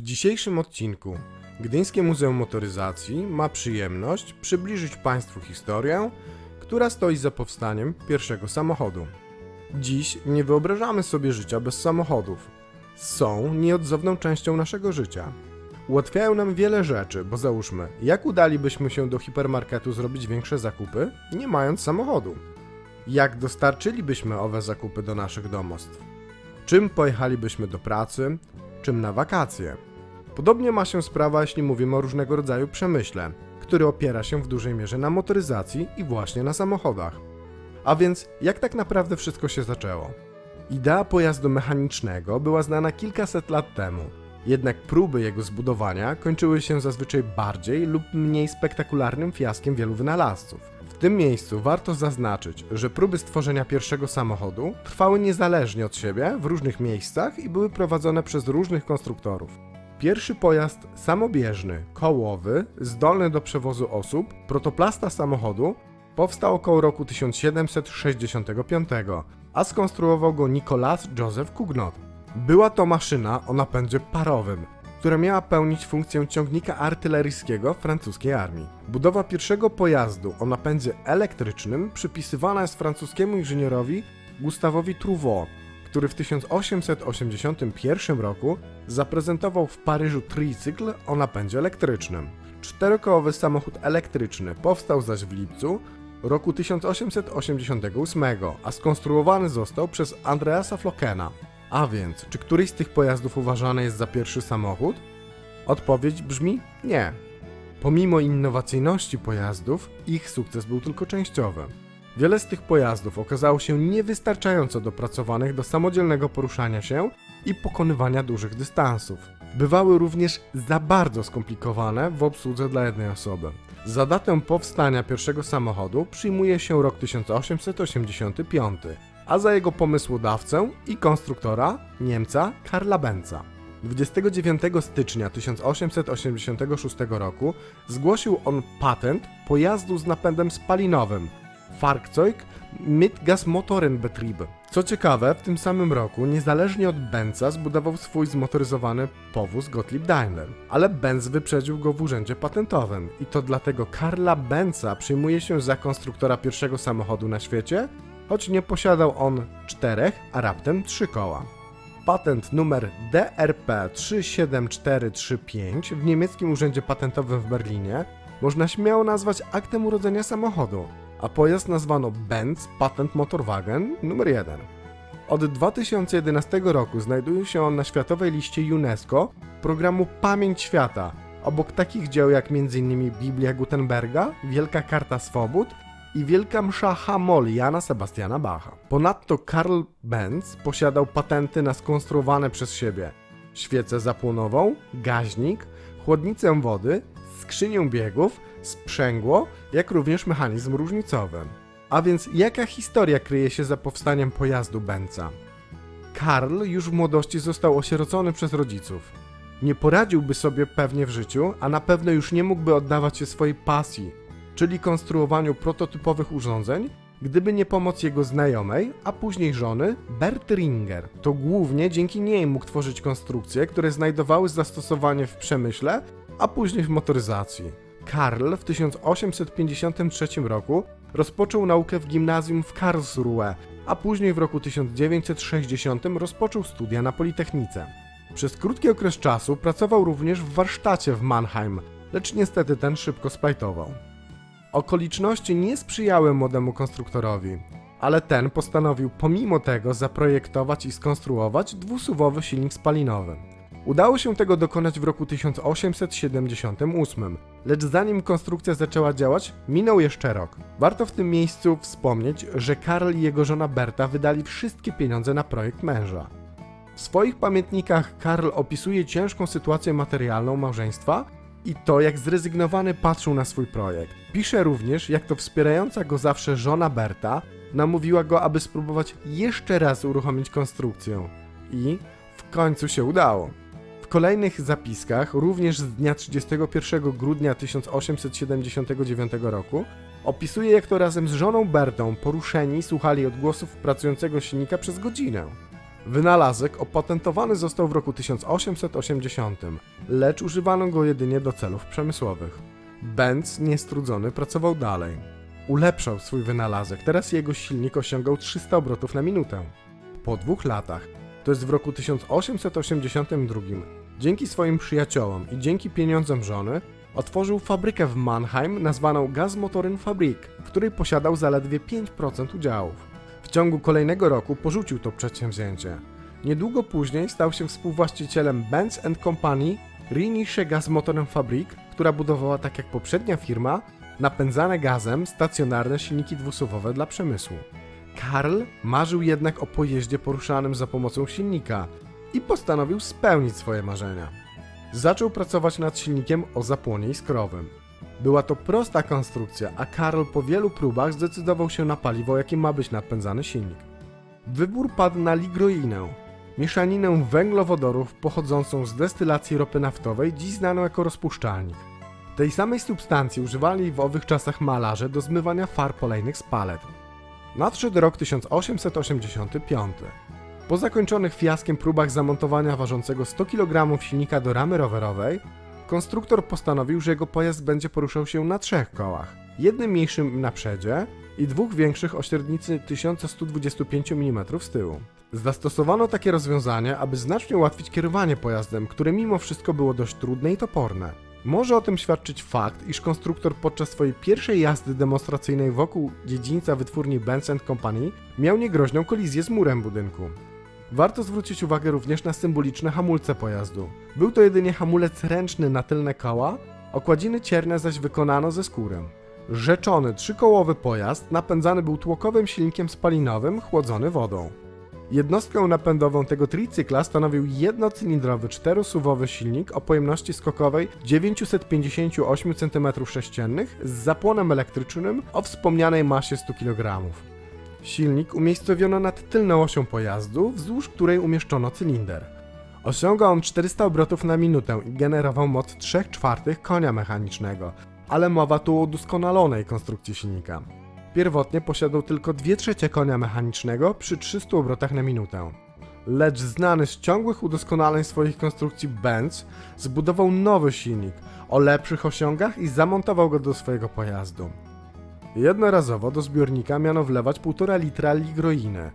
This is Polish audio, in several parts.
W dzisiejszym odcinku Gdyńskie Muzeum Motoryzacji ma przyjemność przybliżyć Państwu historię, która stoi za powstaniem pierwszego samochodu. Dziś nie wyobrażamy sobie życia bez samochodów. Są nieodzowną częścią naszego życia. Ułatwiają nam wiele rzeczy, bo załóżmy, jak udalibyśmy się do hipermarketu zrobić większe zakupy, nie mając samochodu? Jak dostarczylibyśmy owe zakupy do naszych domostw? Czym pojechalibyśmy do pracy, czym na wakacje? Podobnie ma się sprawa, jeśli mówimy o różnego rodzaju przemyśle, który opiera się w dużej mierze na motoryzacji i właśnie na samochodach. A więc, jak tak naprawdę wszystko się zaczęło? Idea pojazdu mechanicznego była znana kilkaset lat temu, jednak próby jego zbudowania kończyły się zazwyczaj bardziej lub mniej spektakularnym fiaskiem wielu wynalazców. W tym miejscu warto zaznaczyć, że próby stworzenia pierwszego samochodu trwały niezależnie od siebie w różnych miejscach i były prowadzone przez różnych konstruktorów. Pierwszy pojazd samobieżny, kołowy, zdolny do przewozu osób, protoplasta samochodu, powstał około roku 1765, a skonstruował go Nicolas Joseph Cugnot. Była to maszyna o napędzie parowym, która miała pełnić funkcję ciągnika artyleryjskiego francuskiej armii. Budowa pierwszego pojazdu o napędzie elektrycznym przypisywana jest francuskiemu inżynierowi Gustawowi Trouveau, który w 1881 roku zaprezentował w Paryżu tricykl o napędzie elektrycznym. Czterokołowy samochód elektryczny powstał zaś w lipcu roku 1888, a skonstruowany został przez Andreasa Flockena. A więc, czy któryś z tych pojazdów uważany jest za pierwszy samochód? Odpowiedź brzmi nie. Pomimo innowacyjności pojazdów, ich sukces był tylko częściowy. Wiele z tych pojazdów okazało się niewystarczająco dopracowanych do samodzielnego poruszania się i pokonywania dużych dystansów. Bywały również za bardzo skomplikowane w obsłudze dla jednej osoby. Za datę powstania pierwszego samochodu przyjmuje się rok 1885, a za jego pomysłodawcę i konstruktora Niemca Karla Benza. 29 stycznia 1886 roku zgłosił on patent pojazdu z napędem spalinowym Fahrzeug mit Gasmotorenbetrieb. Co ciekawe, w tym samym roku, niezależnie od Benza, zbudował swój zmotoryzowany powóz Gottlieb Daimler. Ale Benz wyprzedził go w urzędzie patentowym i to dlatego Karla Benza przyjmuje się za konstruktora pierwszego samochodu na świecie, choć nie posiadał on czterech, a raptem trzy koła. Patent numer DRP 37435 w niemieckim urzędzie patentowym w Berlinie można śmiało nazwać aktem urodzenia samochodu, a pojazd nazwano Benz Patent Motorwagen numer 1. Od 2011 roku znajduje się on na światowej liście UNESCO programu Pamięć Świata, obok takich dzieł jak m.in. Biblia Gutenberga, Wielka Karta Swobód i Wielka Msza Hamol Jana Sebastiana Bacha. Ponadto Karl Benz posiadał patenty na skonstruowane przez siebie świecę zapłonową, gaźnik, chłodnicę wody, skrzynię biegów, sprzęgło, jak również mechanizm różnicowy. A więc jaka historia kryje się za powstaniem pojazdu Benza? Karl już w młodości został osierocony przez rodziców. Nie poradziłby sobie pewnie w życiu, a na pewno już nie mógłby oddawać się swojej pasji, czyli konstruowaniu prototypowych urządzeń, gdyby nie pomoc jego znajomej, a później żony, Bert Ringer. To głównie dzięki niej mógł tworzyć konstrukcje, które znajdowały zastosowanie w przemyśle, a później w motoryzacji. Karl w 1853 roku rozpoczął naukę w gimnazjum w Karlsruhe, a później w roku 1960 rozpoczął studia na Politechnice. Przez krótki okres czasu pracował również w warsztacie w Mannheim, lecz niestety ten szybko splajtował. Okoliczności nie sprzyjały młodemu konstruktorowi, ale ten postanowił pomimo tego zaprojektować i skonstruować dwusuwowy silnik spalinowy. Udało się tego dokonać w roku 1878, lecz zanim konstrukcja zaczęła działać, minął jeszcze rok. Warto w tym miejscu wspomnieć, że Karl i jego żona Berta wydali wszystkie pieniądze na projekt męża. W swoich pamiętnikach Karl opisuje ciężką sytuację materialną małżeństwa i to, jak zrezygnowany patrzył na swój projekt. Pisze również, jak to wspierająca go zawsze żona Berta namówiła go, aby spróbować jeszcze raz uruchomić konstrukcję. I w końcu się udało. Kolejnych zapiskach, również z dnia 31 grudnia 1879 roku, opisuje, jak to razem z żoną Bertą poruszeni słuchali odgłosów pracującego silnika przez godzinę. Wynalazek opatentowany został w roku 1880, lecz używano go jedynie do celów przemysłowych. Benz, niestrudzony, pracował dalej. Ulepszał swój wynalazek, teraz jego silnik osiągał 300 obrotów na minutę. Po dwóch latach, to jest w roku 1882, dzięki swoim przyjaciołom i dzięki pieniądzom żony, otworzył fabrykę w Mannheim nazwaną Gasmotoren Fabrik, w której posiadał zaledwie 5% udziałów. W ciągu kolejnego roku porzucił to przedsięwzięcie. Niedługo później stał się współwłaścicielem Benz Company Rheinische Gasmotoren Fabrik, która budowała tak jak poprzednia firma napędzane gazem stacjonarne silniki dwusuwowe dla przemysłu. Karl marzył jednak o pojeździe poruszanym za pomocą silnika i postanowił spełnić swoje marzenia. Zaczął pracować nad silnikiem o zapłonie iskrowym. Była to prosta konstrukcja, a Karl po wielu próbach zdecydował się na paliwo, jakim ma być napędzany silnik. Wybór padł na ligroinę, mieszaninę węglowodorów pochodzącą z destylacji ropy naftowej, dziś znaną jako rozpuszczalnik. Tej samej substancji używali w owych czasach malarze do zmywania farb olejnych z palet. Nadszedł rok 1885. Po zakończonych fiaskiem próbach zamontowania ważącego 100 kg silnika do ramy rowerowej, konstruktor postanowił, że jego pojazd będzie poruszał się na trzech kołach. Jednym mniejszym na przedzie i dwóch większych o średnicy 1125 mm z tyłu. Zastosowano takie rozwiązanie, aby znacznie ułatwić kierowanie pojazdem, które mimo wszystko było dość trudne i toporne. Może o tym świadczyć fakt, iż konstruktor podczas swojej pierwszej jazdy demonstracyjnej wokół dziedzińca wytwórni Benz Company miał niegroźną kolizję z murem budynku. Warto zwrócić uwagę również na symboliczne hamulce pojazdu. Był to jedynie hamulec ręczny na tylne koła, okładziny cierne zaś wykonano ze skórem. Rzeczony trzykołowy pojazd napędzany był tłokowym silnikiem spalinowym chłodzony wodą. Jednostkę napędową tego tricykla stanowił jednocylindrowy czterosuwowy silnik o pojemności skokowej 958 cm3 z zapłonem elektrycznym o wspomnianej masie 100 kg. Silnik umiejscowiono nad tylną osią pojazdu, wzdłuż której umieszczono cylinder. Osiągał on 400 obrotów na minutę i generował moc 3 czwartych konia mechanicznego, ale mowa tu o udoskonalonej konstrukcji silnika. Pierwotnie posiadał tylko 2 trzecie konia mechanicznego przy 300 obrotach na minutę. Lecz znany z ciągłych udoskonaleń swoich konstrukcji Benz zbudował nowy silnik o lepszych osiągach i zamontował go do swojego pojazdu. Jednorazowo do zbiornika miano wlewać 1,5 litra ligroiny,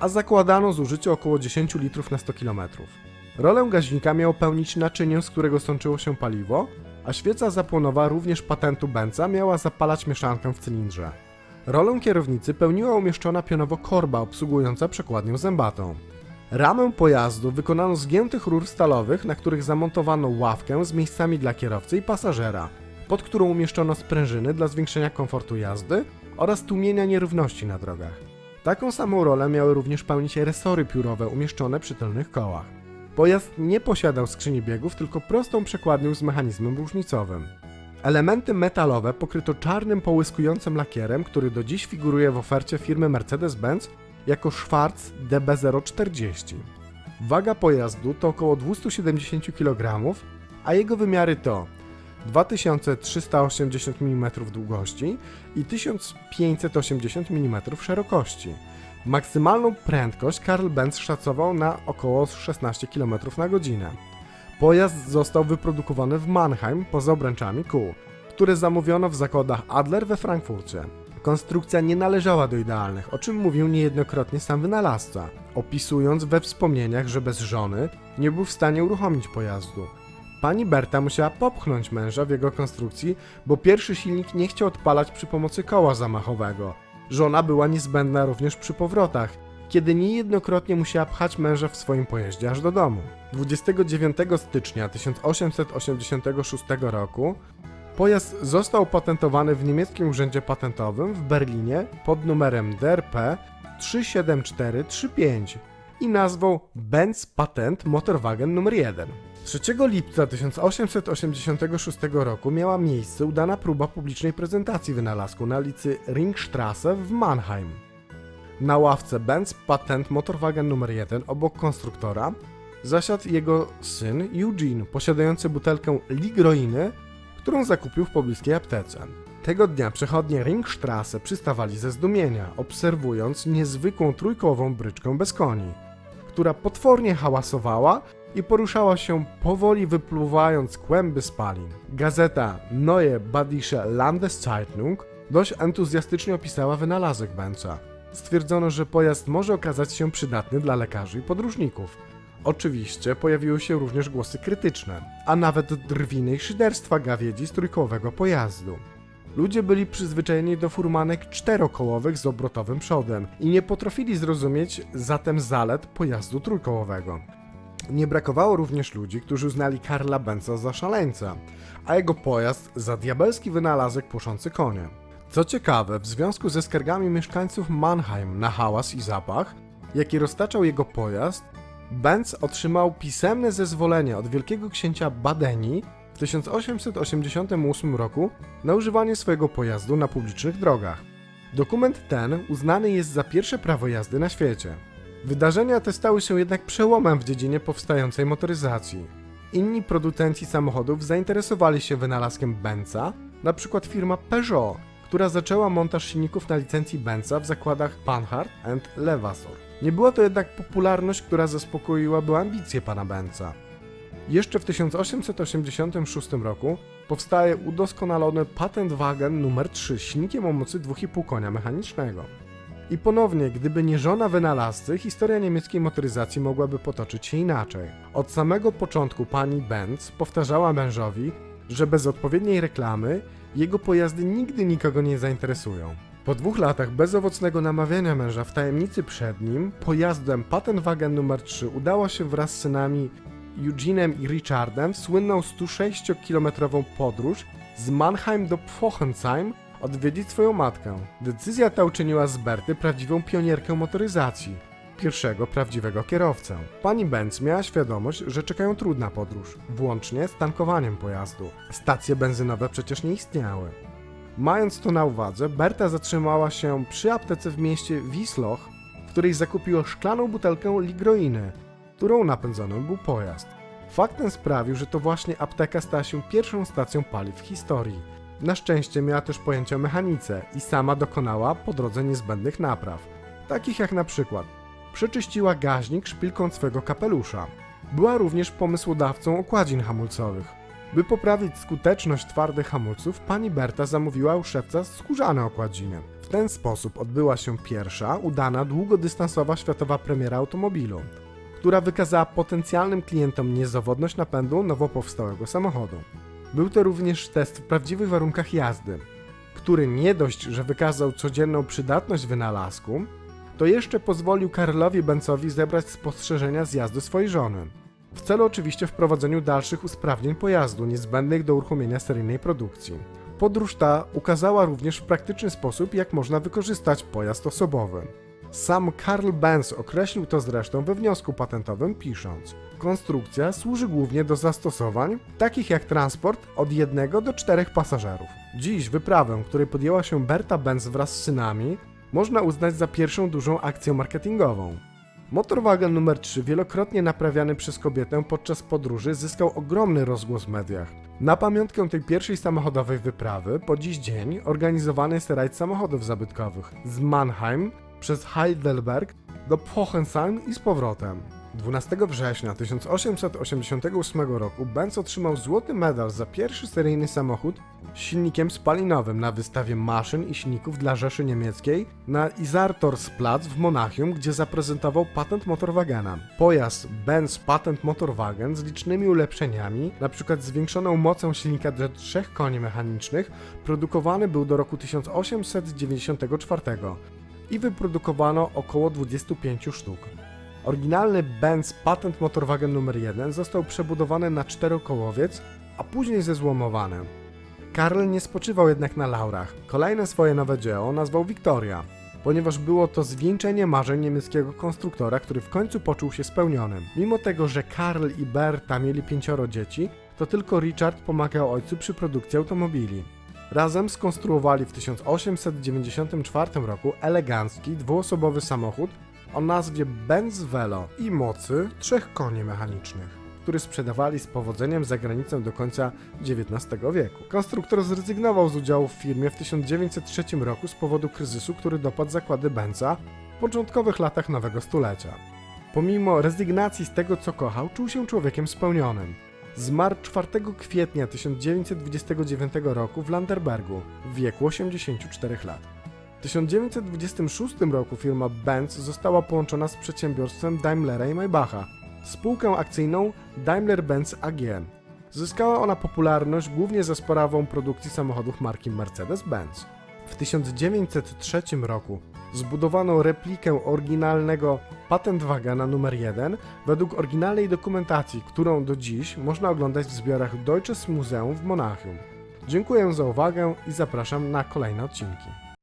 a zakładano zużycie około 10 litrów na 100 km. Rolę gaźnika miało pełnić naczynie, z którego sączyło się paliwo, a świeca zapłonowa również patentu Benza miała zapalać mieszankę w cylindrze. Rolę kierownicy pełniła umieszczona pionowo korba obsługująca przekładnią zębatą. Ramę pojazdu wykonano z giętych rur stalowych, na których zamontowano ławkę z miejscami dla kierowcy i pasażera, pod którą umieszczono sprężyny dla zwiększenia komfortu jazdy oraz tłumienia nierówności na drogach. Taką samą rolę miały również pełnić resory piórowe umieszczone przy tylnych kołach. Pojazd nie posiadał skrzyni biegów, tylko prostą przekładnię z mechanizmem różnicowym. Elementy metalowe pokryto czarnym połyskującym lakierem, który do dziś figuruje w ofercie firmy Mercedes-Benz jako Schwarz DB040. Waga pojazdu to około 270 kg, a jego wymiary to 2380 mm długości i 1580 mm szerokości. Maksymalną prędkość Karl Benz szacował na około 16 km na godzinę. Pojazd został wyprodukowany w Mannheim poza obręczami kół, które zamówiono w zakładach Adler we Frankfurcie. Konstrukcja nie należała do idealnych, o czym mówił niejednokrotnie sam wynalazca, opisując we wspomnieniach, że bez żony nie był w stanie uruchomić pojazdu. Pani Berta musiała popchnąć męża w jego konstrukcji, bo pierwszy silnik nie chciał odpalać przy pomocy koła zamachowego. Żona była niezbędna również przy powrotach, kiedy niejednokrotnie musiała pchać męża w swoim pojeździe aż do domu. 29 stycznia 1886 roku pojazd został patentowany w niemieckim urzędzie patentowym w Berlinie pod numerem DRP 37435 i nazwą Benz Patent Motorwagen nr 1. 3 lipca 1886 roku miała miejsce udana próba publicznej prezentacji wynalazku na ulicy Ringstrasse w Mannheim. Na ławce Benz Patent Motorwagen nr 1 obok konstruktora zasiadł jego syn Eugene, posiadający butelkę ligroiny, którą zakupił w pobliskiej aptece. Tego dnia przechodnie Ringstrasse przystawali ze zdumienia, obserwując niezwykłą trójkołową bryczkę bez koni, która potwornie hałasowała i poruszała się powoli wypluwając kłęby spalin. Gazeta Neue Badische Landeszeitung dość entuzjastycznie opisała wynalazek Benza. Stwierdzono, że pojazd może okazać się przydatny dla lekarzy i podróżników. Oczywiście pojawiły się również głosy krytyczne, a nawet drwiny i szyderstwa gawiedzi z trójkołowego pojazdu. Ludzie byli przyzwyczajeni do furmanek czterokołowych z obrotowym przodem i nie potrafili zrozumieć zatem zalet pojazdu trójkołowego. Nie brakowało również ludzi, którzy uznali Karla Benza za szaleńca, a jego pojazd za diabelski wynalazek puszący konie. Co ciekawe, w związku ze skargami mieszkańców Mannheim na hałas i zapach, jaki roztaczał jego pojazd, Benz otrzymał pisemne zezwolenie od wielkiego księcia Badenii w 1888 roku na używanie swojego pojazdu na publicznych drogach. Dokument ten uznany jest za pierwsze prawo jazdy na świecie. Wydarzenia te stały się jednak przełomem w dziedzinie powstającej motoryzacji. Inni producenci samochodów zainteresowali się wynalazkiem Benza, przykład firma Peugeot, która zaczęła montaż silników na licencji Benza w zakładach Panhard and Levasseur. Nie była to jednak popularność, która zaspokoiłaby ambicje pana Benza. Jeszcze w 1886 roku powstaje udoskonalony Patentwagen numer 3 z silnikiem o mocy 2,5 konia mechanicznego. I ponownie, gdyby nie żona wynalazcy, historia niemieckiej motoryzacji mogłaby potoczyć się inaczej. Od samego początku pani Benz powtarzała mężowi, że bez odpowiedniej reklamy jego pojazdy nigdy nikogo nie zainteresują. Po dwóch latach bezowocnego namawiania męża w tajemnicy przed nim, pojazdem Patentwagen numer 3 udało się wraz z synami Eugenem i Richardem w słynną 106-kilometrową podróż z Mannheim do Pforzheim odwiedzić swoją matkę. Decyzja ta uczyniła z Berty prawdziwą pionierkę motoryzacji, pierwszego prawdziwego kierowcę. Pani Benz miała świadomość, że czekają trudna podróż, włącznie z tankowaniem pojazdu. Stacje benzynowe przecież nie istniały. Mając to na uwadze, Berta zatrzymała się przy aptece w mieście Wisloch, w której zakupiła szklaną butelkę ligroiny, którą napędzony był pojazd. Fakt ten sprawił, że to właśnie apteka stała się pierwszą stacją paliw w historii. Na szczęście miała też pojęcie o mechanice i sama dokonała po drodze niezbędnych napraw, takich jak na przykład przeczyściła gaźnik szpilką swego kapelusza. Była również pomysłodawcą okładzin hamulcowych. By poprawić skuteczność twardych hamulców, pani Berta zamówiła u szewca skórzane okładziny. W ten sposób odbyła się pierwsza, udana, długodystansowa światowa premiera automobilu, która wykazała potencjalnym klientom niezawodność napędu nowo powstałego samochodu. Był to również test w prawdziwych warunkach jazdy, który nie dość, że wykazał codzienną przydatność wynalazku, to jeszcze pozwolił Karlowi Benzowi zebrać spostrzeżenia z jazdy swojej żony. W celu oczywiście wprowadzeniu dalszych usprawnień pojazdu niezbędnych do uruchomienia seryjnej produkcji. Podróż ta ukazała również w praktyczny sposób, jak można wykorzystać pojazd osobowy. Sam Karl Benz określił to zresztą we wniosku patentowym, pisząc: Konstrukcja służy głównie do zastosowań, takich jak transport od jednego do czterech pasażerów. Dziś wyprawę, której podjęła się Berta Benz wraz z synami, można uznać za pierwszą dużą akcję marketingową. Motorwagen numer 3, wielokrotnie naprawiany przez kobietę podczas podróży, zyskał ogromny rozgłos w mediach. Na pamiątkę tej pierwszej samochodowej wyprawy, po dziś dzień, organizowany jest rajd samochodów zabytkowych z Mannheim przez Heidelberg do Pforzheim i z powrotem. 12 września 1888 roku Benz otrzymał złoty medal za pierwszy seryjny samochód z silnikiem spalinowym na wystawie maszyn i silników dla Rzeszy Niemieckiej na Isartorsplatz w Monachium, gdzie zaprezentował patent motorwagena. Pojazd Benz Patent Motorwagen z licznymi ulepszeniami, np. zwiększoną mocą silnika do 3 koni mechanicznych, produkowany był do roku 1894 i wyprodukowano około 25 sztuk. Oryginalny Benz Patent Motorwagen numer 1 został przebudowany na czterokołowiec, a później zezłomowany. Karl nie spoczywał jednak na laurach. Kolejne swoje nowe dzieło nazwał Victoria, ponieważ było to zwieńczenie marzeń niemieckiego konstruktora, który w końcu poczuł się spełnionym. Mimo tego, że Karl i Berta mieli pięcioro dzieci, to tylko Richard pomagał ojcu przy produkcji automobili. Razem skonstruowali w 1894 roku elegancki, dwuosobowy samochód o nazwie Benz Velo i mocy trzech koni mechanicznych, który sprzedawali z powodzeniem za granicę do końca XIX wieku. Konstruktor zrezygnował z udziału w firmie w 1903 roku z powodu kryzysu, który dopadł zakłady Benza w początkowych latach nowego stulecia. Pomimo rezygnacji z tego, co kochał, czuł się człowiekiem spełnionym. Zmarł 4 kwietnia 1929 roku w Landerbergu w wieku 84 lat. W 1926 roku firma Benz została połączona z przedsiębiorstwem Daimlera i Maybacha, spółkę akcyjną Daimler-Benz AG. Zyskała ona popularność głównie za sprawą produkcji samochodów marki Mercedes-Benz. W 1903 roku zbudowano replikę oryginalnego Patentwagena numer 1 według oryginalnej dokumentacji, którą do dziś można oglądać w zbiorach Deutsches Museum w Monachium. Dziękuję za uwagę i zapraszam na kolejne odcinki.